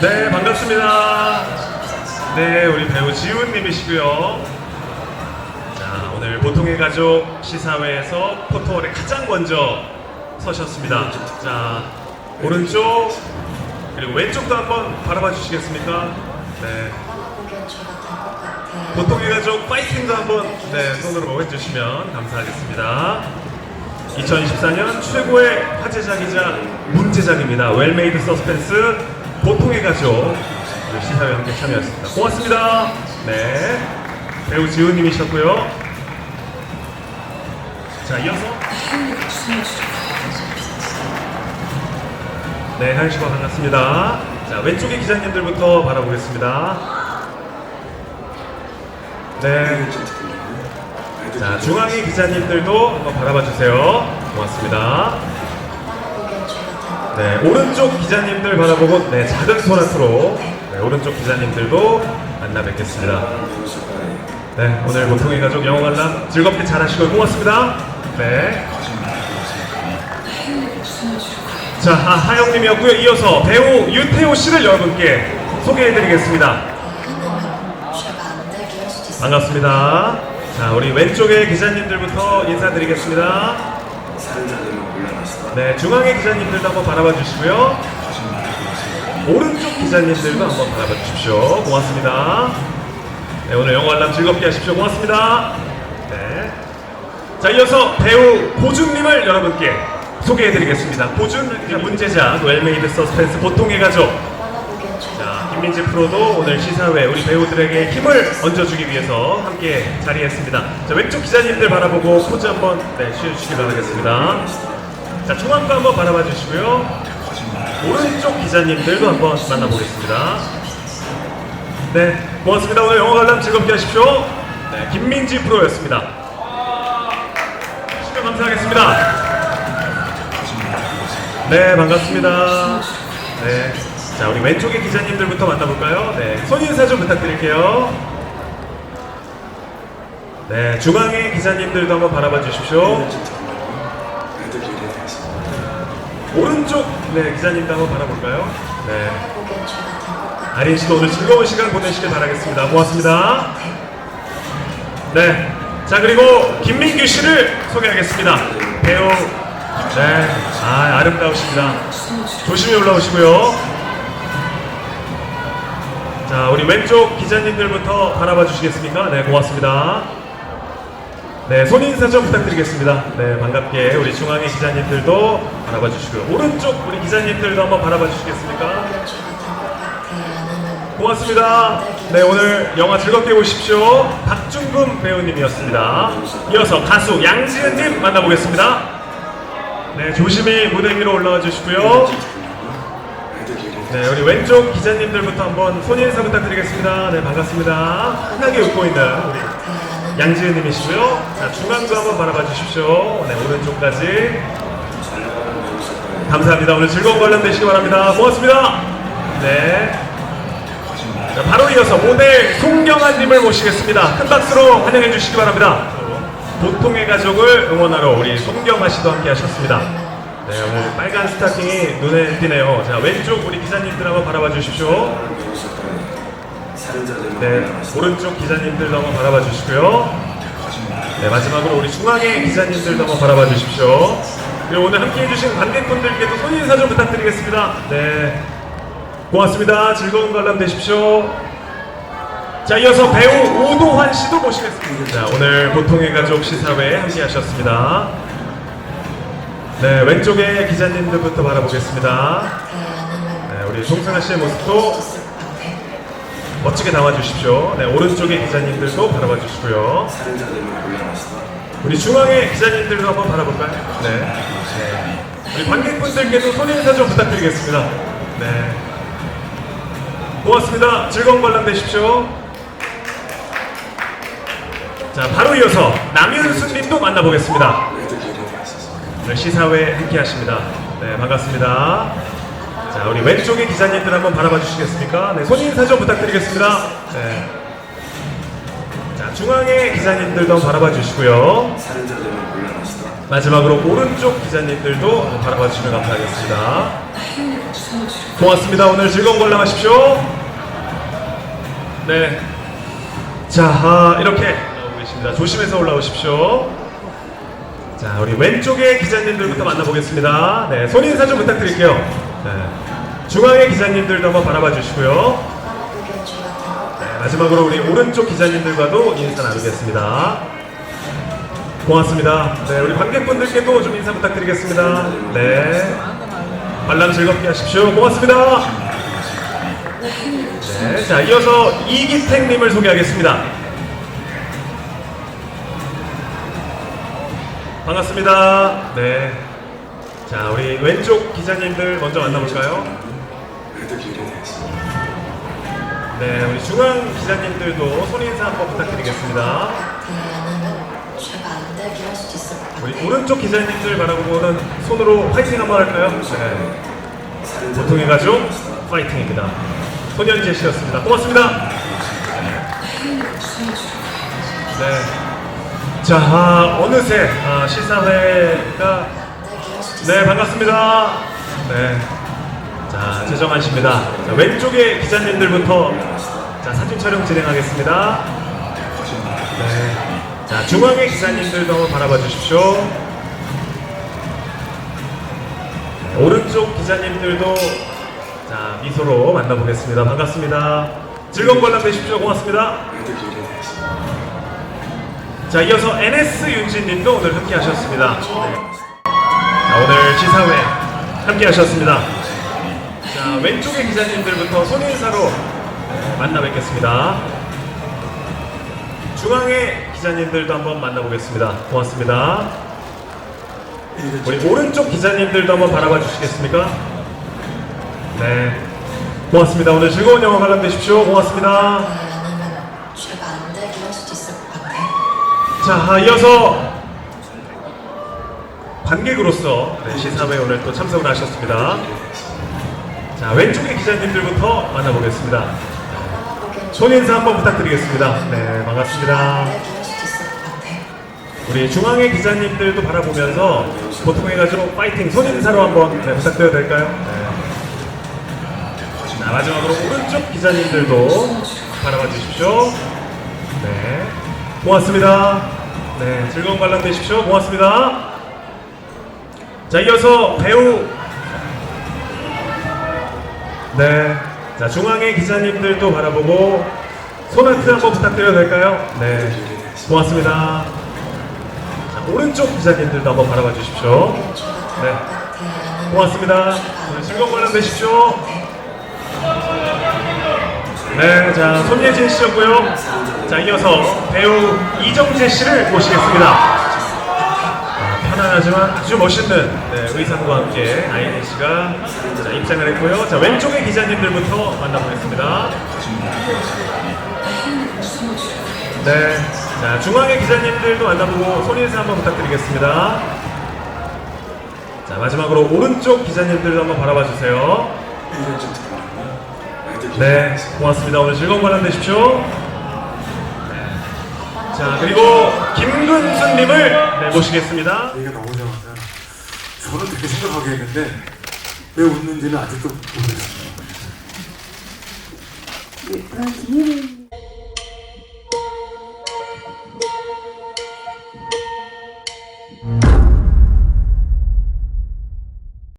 네, 반갑습니다. 네, 우리 배우 지훈님이시고요. 자, 오늘 보통의 가족 시사회에서 포토월에 가장 먼저 서셨습니다. 자, 오른쪽 그리고 왼쪽도 한번 바라봐 주시겠습니까? 네, 보통의 가족 파이팅도 한번 네, 손으로 해주시면 감사하겠습니다. 2024년 최고의 화제작이자 문제작입니다. 웰메이드 서스펜스 보통의 오늘 시사회 함께 참여했습니다. 고맙습니다. 네, 배우 지훈님이셨고요. 자, 이어서 네, 하윤 씨와 반갑습니다. 자, 왼쪽의 기자님들부터 바라보겠습니다. 네, 자, 중앙의 기자님들도 한번 바라봐 주세요. 고맙습니다. 네, 오른쪽 기자님들 바라보고 네, 작은 손아트로 네, 오른쪽 기자님들도 만나 뵙겠습니다. 네, 오늘 보통의 가족 영어 관람 즐겁게 잘 하시고 고맙습니다. 네. 자, 하, 하영님이었고요. 이어서 배우 유태호 씨를 여러분께 소개해드리겠습니다. 반갑습니다. 자, 우리 왼쪽의 기자님들부터 인사드리겠습니다. 네, 중앙의 기자님들도 한번 바라봐 주시고요. 오른쪽 기자님들도 한번 바라봐 주십시오. 고맙습니다. 네, 오늘 영어 관람 즐겁게 하십시오. 고맙습니다. 네. 자, 이어서 배우 고준님을 여러분께 소개해드리겠습니다. 고준 자, 문제작 웰메이드 서스펜스 보통의 가족. 자, 김민지 프로도 오늘 시사회 우리 배우들에게 힘을 얹어주기 위해서 함께 자리했습니다. 자, 왼쪽 기자님들 바라보고 포즈 한번 네, 취해주시기 바라겠습니다. 자, 중앙도 한번 바라봐 주시고요. 오른쪽 기자님들도 한번 만나보겠습니다. 네, 고맙습니다. 오늘 영어 관람 즐겁게 하십시오. 네, 김민지 프로였습니다. 시청 감사하겠습니다. 네, 반갑습니다. 네. 자, 우리 왼쪽의 기자님들부터 만나볼까요? 네. 손 인사 좀 부탁드릴게요. 네, 중앙의 기자님들도 한번 바라봐 주십시오. 오른쪽 네, 기자님도 한번 바라볼까요? 네. 아린 씨도 오늘 즐거운 시간 보내시길 바라겠습니다. 고맙습니다. 네. 자, 그리고 김민규 씨를 소개하겠습니다. 배우. 네. 아, 아름다우십니다. 조심히 올라오시고요. 자, 우리 왼쪽 기자님들부터 바라봐 주시겠습니까? 네, 고맙습니다. 네, 손인사 좀 부탁드리겠습니다. 네, 반갑게 우리 중앙의 기자님들도 바라봐 주시고요. 오른쪽 우리 기자님들도 한번 바라봐 주시겠습니까? 고맙습니다. 네, 오늘 영화 즐겁게 보십시오. 박준금 배우님이었습니다. 이어서 가수 양지은님 만나보겠습니다. 네, 조심히 무대 위로 올라와 주시고요. 네, 우리 왼쪽 기자님들부터 한번 손인사 부탁드리겠습니다. 네, 반갑습니다. 흔하게 웃고 있는 우리 양지은님이시고요. 자, 중앙도 한번 바라봐 주십시오. 네, 오른쪽까지. 감사합니다. 오늘 즐거운 관람 되시기 바랍니다. 고맙습니다. 네. 자, 바로 이어서 모델 송경아님을 모시겠습니다. 큰 박수로 환영해 주시기 바랍니다. 보통의 가족을 응원하러 우리 송경아 씨도 함께 하셨습니다. 네, 오늘 빨간 스타킹이 눈에 띄네요. 자, 왼쪽 우리 기자님들 한번 바라봐 주십시오. 네, 오른쪽 기자님들도 한번 바라봐 주시고요. 네, 마지막으로 우리 중앙의 기자님들도 한번 바라봐 주십시오. 그리고 오늘 함께 해주신 관객분들께도 손인사 좀 부탁드리겠습니다. 네, 고맙습니다. 즐거운 관람 되십시오. 자, 이어서 배우 오도환 씨도 모시겠습니다. 자, 오늘 보통의 가족 시사회에 함께 하셨습니다. 네, 왼쪽의 기자님들부터 바라보겠습니다. 네, 우리 송승아 씨의 모습도 멋지게 담아 주십시오. 네, 오른쪽의 기자님들도 바라봐 주시고요. 우리 중앙의 기자님들도 한번 바라볼까요? 네. 네. 우리 관객분들께도 손인사 좀 부탁드리겠습니다. 네. 고맙습니다. 즐거운 관람 되십시오. 자, 바로 이어서 남윤수 님도 만나보겠습니다. 오늘 시사회 함께 하십니다. 네, 반갑습니다. 자, 우리 왼쪽의 기자님들 한번 바라봐 주시겠습니까? 네, 손인사 좀 부탁드리겠습니다. 네. 자, 중앙의 기자님들도 바라봐 주시고요. 마지막으로 오른쪽 기자님들도 바라봐 주시면 감사하겠습니다. 고맙습니다. 오늘 즐거운 관람하십시오. 네. 자, 아, 이렇게 나오고 계십니다. 조심해서 올라오십시오. 자, 우리 왼쪽의 기자님들부터 만나보겠습니다. 네, 손 인사 좀 부탁드릴게요. 네. 중앙의 기자님들도 한번 바라봐 주시고요. 네, 마지막으로 우리 오른쪽 기자님들과도 인사 나누겠습니다. 고맙습니다. 네, 우리 관객분들께도 좀 인사 부탁드리겠습니다. 네. 관람 즐겁게 하십시오. 고맙습니다. 네, 자, 이어서 이기택님을 소개하겠습니다. 반갑습니다. 네. 자, 우리 왼쪽 기자님들 먼저 만나볼까요? 네, 우리 중앙 기자님들도 손 인사 한번 부탁드리겠습니다. 우리 오른쪽 기자님들 바라보고는 손으로 파이팅 한번 할까요? 네. 보통의 가족 파이팅입니다. 손현재 씨였습니다. 고맙습니다. 네. 자, 아, 어느새 아, 시사회가 네 반갑습니다. 네. 자 최정한 씨입니다. 자, 왼쪽에 기자님들부터 자 사진 촬영 진행하겠습니다. 네. 자 중앙의 기자님들도 바라봐 주십시오. 네, 오른쪽 기자님들도 자 미소로 만나보겠습니다. 반갑습니다. 즐거운 관람 되십시오. 고맙습니다. 자 이어서 NS 윤진님도 오늘 함께 하셨습니다. 네. 자, 오늘 시사회 함께 하셨습니다. 자, 왼쪽의 기자님들부터 손인사로 네, 만나 뵙겠습니다. 중앙의 기자님들도 한번 만나보겠습니다. 고맙습니다. 우리 오른쪽 기자님들도 한번 바라봐 주시겠습니까? 네. 고맙습니다. 오늘 즐거운 영화 관람되십시오. 고맙습니다. 자, 아, 이어서 관객으로서 네, 시사회에 오늘 또 참석을 하셨습니다. 자, 왼쪽의 기자님들부터 만나보겠습니다. 손 인사 한번 부탁드리겠습니다. 네, 반갑습니다. 우리 중앙의 기자님들도 바라보면서 보통 해가지고 파이팅 손 인사로 한번 네, 부탁드려도 될까요? 네. 자, 마지막으로 오른쪽 기자님들도 바라봐 주십시오. 네. 고맙습니다. 네, 즐거운 관람 되십시오. 고맙습니다. 자, 이어서 배우 네. 자, 중앙의 기자님들도 바라보고 손아트 한번 부탁드려도 될까요? 네. 고맙습니다. 자, 오른쪽 기자님들도 한번 바라봐 주십시오. 네. 고맙습니다. 되게 즐거운 관람 되십시오. 네, 자, 손예진 씨였고요. 자, 이어서 배우 이정재 씨를 모시겠습니다. 아, 편안하지만 아주 멋있는 네, 의상과 함께 아이린 씨가 자, 입장을 했고요. 자, 왼쪽의 기자님들부터 만나보겠습니다. 네, 자, 중앙의 기자님들도 만나보고 손인사 한번 부탁드리겠습니다. 자, 마지막으로 오른쪽 기자님들도 한번 바라봐 주세요. 네, 고맙습니다. 오늘 즐거운 관람 되십시오. 네. 자, 그리고 김근수님을 네, 모시겠습니다. 얘기가 나오자마자 저는 되게 생각하게 했는데 왜 웃는지는 아직도 모르겠어요. 일단 김혜린